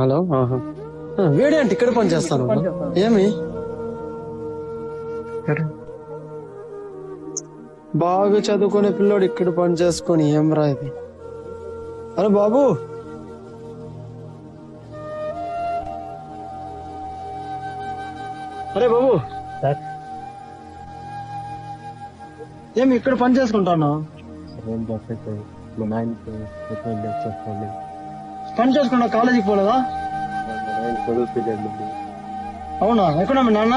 Hello వీడే అంటే ఇక్కడ పని చేస్తాను. ఏమి? బాగా చదువుకునే పిల్లోడు ఇక్కడ పని చేసుకొని ఏం రా ఇది? అరే బాబు! అరే బాబు! ఏమి ఇక్కడ పని చేసుకుంటాను? పని చేసుకుంటా కాలేజీకి పోలేదా? అవునా? ఎక్కడ మీ నాన్న?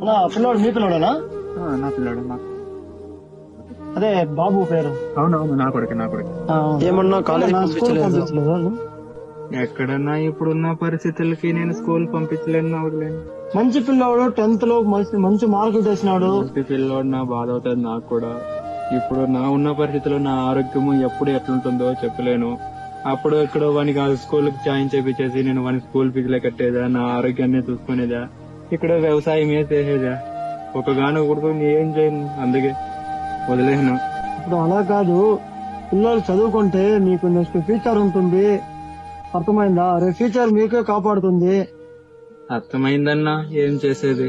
అన్నా, పిల్లోడు మీ పిల్లోడేనా? నా పిల్లడు నాకు అదే బాబు పేరు. అవునవును నా కొడుకు నా కొడుకు. ఏమన్నా కాలేజ్ పంపించలేదు? ఎక్కడన్నా ఇప్పుడున్న పరిస్థితులకి నేను స్కూల్ పంపించలేను వదిలేను. మంచి పిల్లోడు టెన్త్లో మంచి మంచి మార్కులు తెచ్చినాడు. ఇంటి పిల్లోడు నా బాధ అవుతుంది నాకు కూడా. ఇప్పుడు నా ఉన్న పరిస్థితుల్లో నా ఆరోగ్యము ఎప్పుడు ఎట్లుంటుందో చెప్పలేను. అప్పుడు ఇక్కడ వానికి ఆ స్కూల్కి జాయిన్ చేపించేసి నేను వాని స్కూల్ ఫీజులే కట్టేదా నా ఆరోగ్యాన్ని చూసుకునేదా ఇక్కడ వ్యవసాయమే చేసేదా. ఒక గాను కొడుకు ఏం చేయను అందుకే వదిలేను. ఇప్పుడు అలా కాదు పిల్లలు చదువుకుంటే మీకు నెక్స్ట్ ఫ్యూచర్ ఉంటుంది. అర్థమైందా? రేపు ఫ్యూచర్ మీకే కాపాడుతుంది. అర్థమైందన్నా ఏం చేసేది?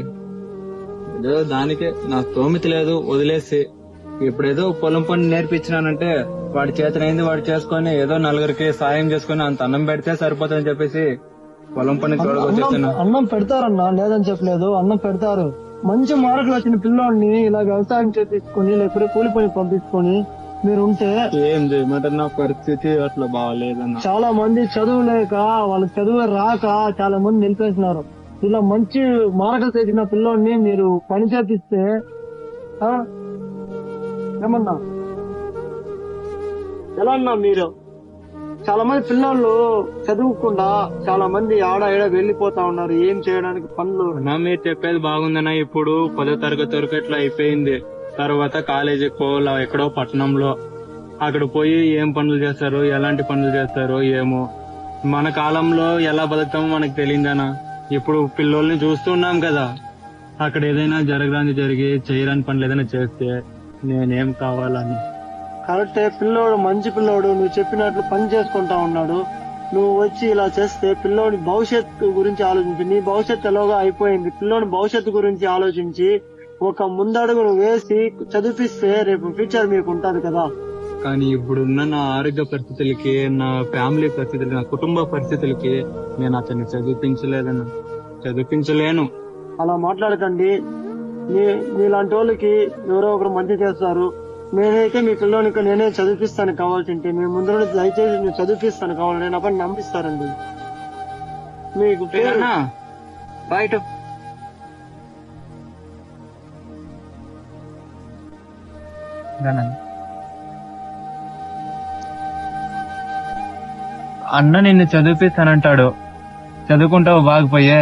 ఏదో దానికే నా స్తోమత లేదు వదిలేసి. ఇప్పుడేదో పొలం పని నేర్పించినానంటే వాడి చేతనైంది వాడు చేసుకొని ఏదో నలుగురికి సాయం చేసుకొని అంత అన్నం పెడితే సరిపోతుందని చెప్పేసి పొలం పని తోడుకొచ్చేస్తున్నా. అన్నం పెడతారన్నా లేదని చెప్పలేదు అన్నం పెడతారు. మంచి మార్కులు వచ్చిన పిల్లోడిని ఇలా వ్యవసాయం చేపించుకొని లేకపోతే కూలి పని పంపించుకొని మీరు ఉంటే ఏం చేయమంటే నా పరిస్థితి అట్లా బాగాలేదన్నా. చాలా మంది చదువు లేక వాళ్ళకి చదువు రాక చాలా మంది నిలిపేస్తున్నారు ఇలా మంచి మార్కులు తెచ్చిన పిల్లోడిని మీరు పని చేపిస్తే? ఏమన్నా? ఎలా అన్నా మీరు? చాలా మంది పిల్లలు చదువుకుండా చాలా మంది ఆడ ఈడ వెళ్ళిపోతా ఉన్నారు. ఏం చేయడానికి పనులు? నా మీరు చెప్పేది బాగుందన్నా ఇప్పుడు పదో తరగతి వరకు ఇట్లా అయిపోయింది. తర్వాత కాలేజీకి పోవాలా ఎక్కడో పట్టణంలో అక్కడ పోయి ఏం పనులు చేస్తారు ఎలాంటి పనులు చేస్తారు ఏమో. మన కాలంలో ఎలా బతుకుతామో మనకు తెలియదనా ఇప్పుడు పిల్లోల్ని చూస్తున్నాం కదా. అక్కడ ఏదైనా జరగడానికి జరిగి చేయరాని పనులు ఏదైనా చేస్తే నేనేం కావాలని. కరెక్టే పిల్లోడు మంచి పిల్లోడు నువ్వు చెప్పినట్లు పని చేసుకుంటా ఉన్నాడు. నువ్వు వచ్చి ఇలా చేస్తే పిల్లోడి భవిష్యత్తు గురించి ఆలోచించి నీ భవిష్యత్తు ఎలాగో అయిపోయింది. పిల్లోడి భవిష్యత్తు గురించి ఆలోచించి ఒక ముందడుగు నువ్వు వేసి చదివిస్తే రేపు ఫ్యూచర్ మీకు ఉంటది కదా. కానీ ఇప్పుడున్న నా ఆరోగ్య పరిస్థితులకి నా ఫ్యామిలీ పరిస్థితులకి నా కుటుంబ పరిస్థితులకి నేను అతన్ని చదివించలేదన్నా చదివించలేను. అలా మాట్లాడకండి. మీ మీలాంటి వాళ్ళకి ఎవరో ఒకరు మంచి చేస్తారు. నేనైతే మీ పిల్లోనికి నేనే చదివిస్తాను కావాల్సింటే మీ ముందు నుండి దయచేసి నేను చదివిస్తాను కావాలి నేను అప్పుడు నమ్మిస్తారండి మీకు పేరు? అన్నా బయట అన్న నిన్ను చదివిస్తానంటాడు చదువుకుంటావు బాగుపోయే.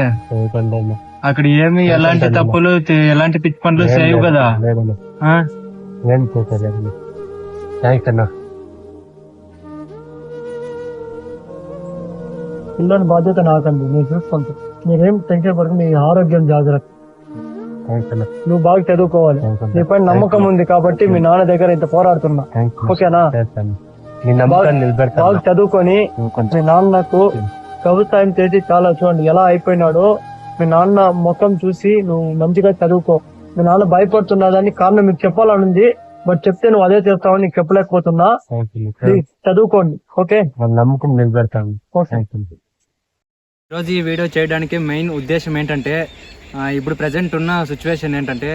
అక్కడ ఏమి ఎలాంటి తప్పులు ఎలాంటి పిచ్చి పనులు చేయవు కదా. పిల్లోని బాధ్యత నాకండి. నేను చూసుకుంటా మీరేం టెన్షన్ పడక మీ ఆరోగ్యం జాగ్రత్త. నువ్వు బాగా చదువుకోవాలి. నీ పైన నమ్మకం ఉంది కాబట్టి మీ నాన్న దగ్గర ఇంత పోరాడుతున్నా. ఓకేనా? బాగా చదువుకొని మీ నాన్నకు వ్యవసాయం చేసి చాలా చూడండి ఎలా అయిపోయినాడో. మీ నాన్న ముఖం చూసి నువ్వు మంచిగా చదువుకో. మీ నాన్న భయపడుతున్నాడని కారణం మీకు చెప్పాలని ఉంది. బట్ చెప్తే నువ్వు అదే చేస్తావని నీకు చెప్పలేకపోతున్నా. చదువుకోండి ఓకే? నమ్మకం నిలబెడతాను. ఈరోజు ఈ వీడియో చేయడానికి మెయిన్ ఉద్దేశం ఏంటంటే ఇప్పుడు ప్రజెంట్ ఉన్న సిచ్యువేషన్ ఏంటంటే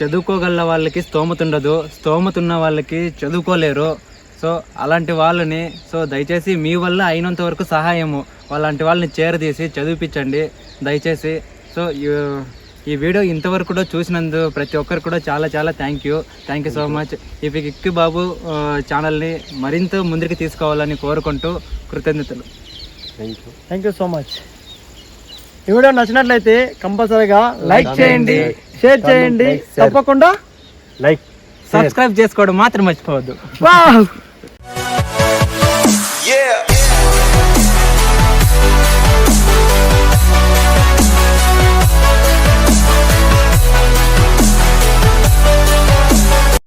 చదువుకోగల వాళ్ళకి స్తోమత ఉండదు స్తోమత ఉన్న వాళ్ళకి చదువుకోలేరు. సో అలాంటి వాళ్ళని సో దయచేసి మీ వల్ల అయినంత వరకు సహాయము అలాంటి వాళ్ళని చేరదీసి చదివిపించండి దయచేసి. సో ఈ- వీడియో ఇంతవరకు కూడా చూసినందు ప్రతి ఒక్కరు కూడా చాలా చాలా thank you thank you so much ఈ కిక్కి బాబు ఛానల్ని మరింత ముందుకు తీసుకోవాలని కోరుకుంటూ కృతజ్ఞతలు. Thank you thank you so much ఈ వీడియో నచ్చినట్లయితే కంపల్సరీగా లైక్ చేయండి షేర్ చేయండి. తప్పకుండా లైక్ సబ్స్క్రైబ్ చేసుకోవడం మాత్రం మర్చిపోవద్దు.